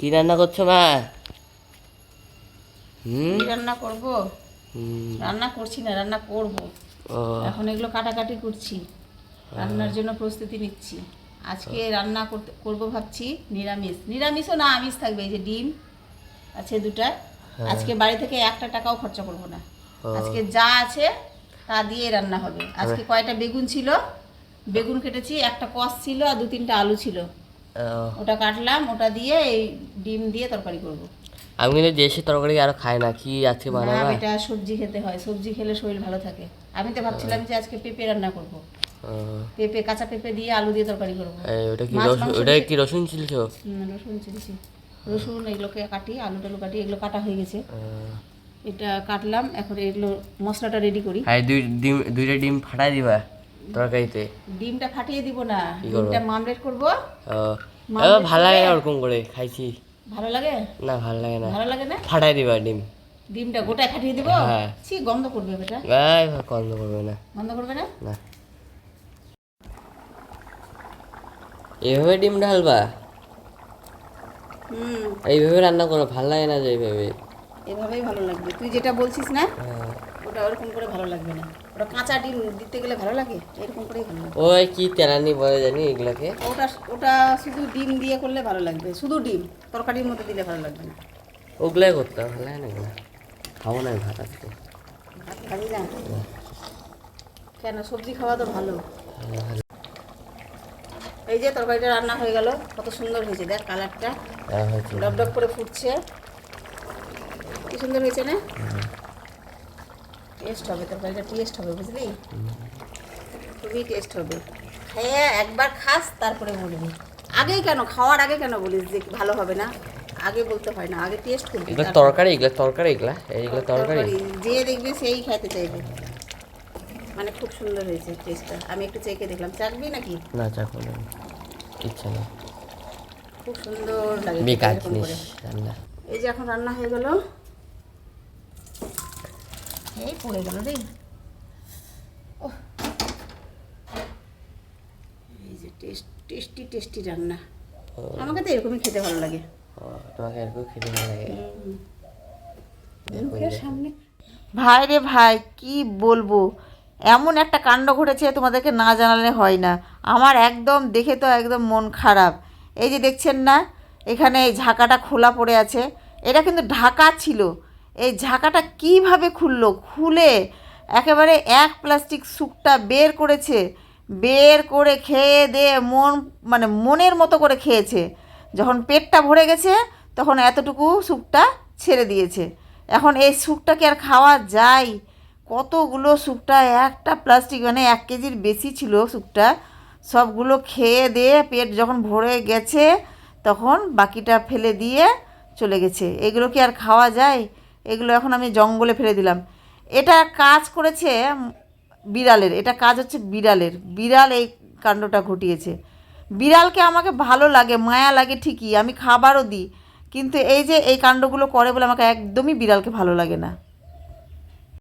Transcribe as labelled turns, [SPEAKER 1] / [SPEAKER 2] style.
[SPEAKER 1] কি রান্না করছ মা? হুম?
[SPEAKER 2] রান্না করব? রান্না করছি না রান্না করব। এখন এগুলো কাটাকাটি করছি। রান্নার জন্য প্রস্তুতি নিচ্ছি। আজকে রান্না করতে করব ভাবছি নিরামিষ। নিরামিষও না আমিষ থাকবে এই যে ডিম আছে দুটা। আজকে বাড়ি থেকে একটা টাকাও খরচা করব না। আজকে যা আছে তা দিয়ে রান্না হবে। আজকে কয়টা বেগুন ছিল? বেগুন কেটেছি একটা কষ ছিল আর দু তিনটা আলু ছিল। ওটা কাটলাম ওটা দিয়ে এই ডিম দিয়ে তরকারি করব।
[SPEAKER 1] আমি কিন্তু দেশি তরকারি আর খাই না কি আজকে
[SPEAKER 2] না এটা সবজি খেতে হয় সবজি খেলে শরীর ভালো থাকে। আমি তো ভাবছিলাম যে আজকে পেঁপে রান্না করব। পেঁপে কাঁচা পেঁপে দিয়ে আলু দিয়ে তরকারি করব।
[SPEAKER 1] এই, ওটা কি রসুন ওটা কি রসুন ছিলছো
[SPEAKER 2] রসুন চিনছি রসুন এগুলোকে কাটি আলু টালু কাটি এগুলো কাটা হয়ে গেছে। এটা কাটলাম এখন এগুলো মশলাটা রেডি করি।
[SPEAKER 1] হ্যাঁ দুই ডিম দুইটা ডিম ফাটাই দিবা? তরকারিতে।
[SPEAKER 2] ডিমটা ফাটিয়ে দিব না ডিমটা মামলেট করব।
[SPEAKER 1] ও ভালো লাগে ওরকম করে খাইছি।
[SPEAKER 2] ভালো লাগে?
[SPEAKER 1] না ভালো লাগে না।
[SPEAKER 2] ভালো লাগে না?
[SPEAKER 1] ফাটাই দিবা ডিম।
[SPEAKER 2] ডিমটা গোটায় ফাটিয়ে দিব?
[SPEAKER 1] হ্যাঁ।
[SPEAKER 2] ছি গন্ধ করবে বেটা।
[SPEAKER 1] এই গন্ধ করবে না।
[SPEAKER 2] গন্ধ করবে না?
[SPEAKER 1] না। এভাবে ডিম ঢালবা?
[SPEAKER 2] হুম।
[SPEAKER 1] এইভাবে রান্না করো ভালো লাগে না যে এইভাবে।
[SPEAKER 2] এভাবেই ভালো লাগবে। তুই যেটা বলছিস না?
[SPEAKER 1] হ্যাঁ।
[SPEAKER 2] ওটা ওরকম করে ভালো লাগবে না। ওটা কাঁচা ডিম দিতে গেলে ভালো লাগে? এরকম করেই ভালো লাগে।
[SPEAKER 1] ওই কি তেলানি বলে জানি এগুলাকে।
[SPEAKER 2] ওটা ওটা শুধু ডিম দিয়ে করলে ভালো লাগবে। শুধু ডিম তরকারির মধ্যে দিলে ভালো লাগবে না।
[SPEAKER 1] ওগুলাই করতে ভালো লাগে না। খাব না ভাত আজকে।
[SPEAKER 2] খাবি না? কেন? সবজি খাওয়া তো ভালো। এই যে তরকারিটা রান্না হয়ে গেল কত সুন্দর হয়েছে। দেখ কালারটা।
[SPEAKER 1] হ্যাঁ, হয়েছে।
[SPEAKER 2] ডব ডব করে ফুটছে। কি সুন্দর হয়েছে না? টেস্ট হবে তরকারিটা টেস্ট হবে বুঝলি? খুবই টেস্ট হবে। খেয়ে একবার খাস তারপরে বলবি আগেই কেন খাওয়ার আগে কেন বলিস যে ভালো হবে না? আগে বলতে হয় না আগে টেস্ট করবি
[SPEAKER 1] এগুলো তরকারি এগুলো তরকারি এগুলা এইগুলো তরকারি
[SPEAKER 2] যে দেখবে সেই খেতে চাইবে। মানে খুব সুন্দর হয়েছে টেস্টটা আমি একটু চেখে দেখলাম। চাকবি নাকি?
[SPEAKER 1] না চাকু না। ইচ্ছা নেই
[SPEAKER 2] খুব সুন্দর লাগে
[SPEAKER 1] বেকার জিনিস রান্না।
[SPEAKER 2] এই যে এখন রান্না হয়ে গেল। এই পড়ে গেল রে। ওহ। এই যে টেস্ট টেস্টি টেস্টি রান্না। আমাকে তো এরকমই খেতে ভালো লাগে।
[SPEAKER 1] তোমাকে এরকম খেতে ভালো লাগে।
[SPEAKER 2] সামনে। ভাই রে ভাই কি বলব? এমন একটা কাণ্ড ঘটেছে তোমাদেরকে না জানালে হয় না। আমার একদম দেখে তো একদম মন খারাপ। এই যে দেখছেন না এখানে এই ঝাঁকাটা খোলা পড়ে আছে। এটা কিন্তু ঢাকা ছিল। এই ঝাঁকাটা কীভাবে খুললো? খুলে একেবারে এক প্লাস্টিক স্যুপটা বের করেছে। বের করে খেয়ে দিয়ে মন মানে মনের মতো করে খেয়েছে। যখন পেটটা ভরে গেছে, তখন এতটুকু স্যুপটা ছেড়ে দিয়েছে। এখন এই স্যুপটা কি আর খাওয়া যায়? কতগুলো স্যুপটা একটা প্লাস্টিক মানে এক কেজির বেশি ছিল স্যুপটা সবগুলো খেয়ে দিয়ে পেট যখন ভরে গেছে, তখন বাকিটা ফেলে দিয়ে চলে গেছে। এগুলো কি আর খাওয়া যায়? এগুলো এখন আমি জঙ্গলে ফেলে দিলাম। এটা কাজ করেছে বিড়ালের, এটা কাজ হচ্ছে বিড়ালের। বিড়াল এই কাণ্ডটা ঘটিয়েছে। বিড়ালকে আমাকে ভালো লাগে, মায়া লাগে ঠিকই, আমি খাবারও দিই। কিন্তু এই যে এই কাণ্ডগুলো করে বলে আমাকে একদমই বিড়ালকে ভালো লাগে না।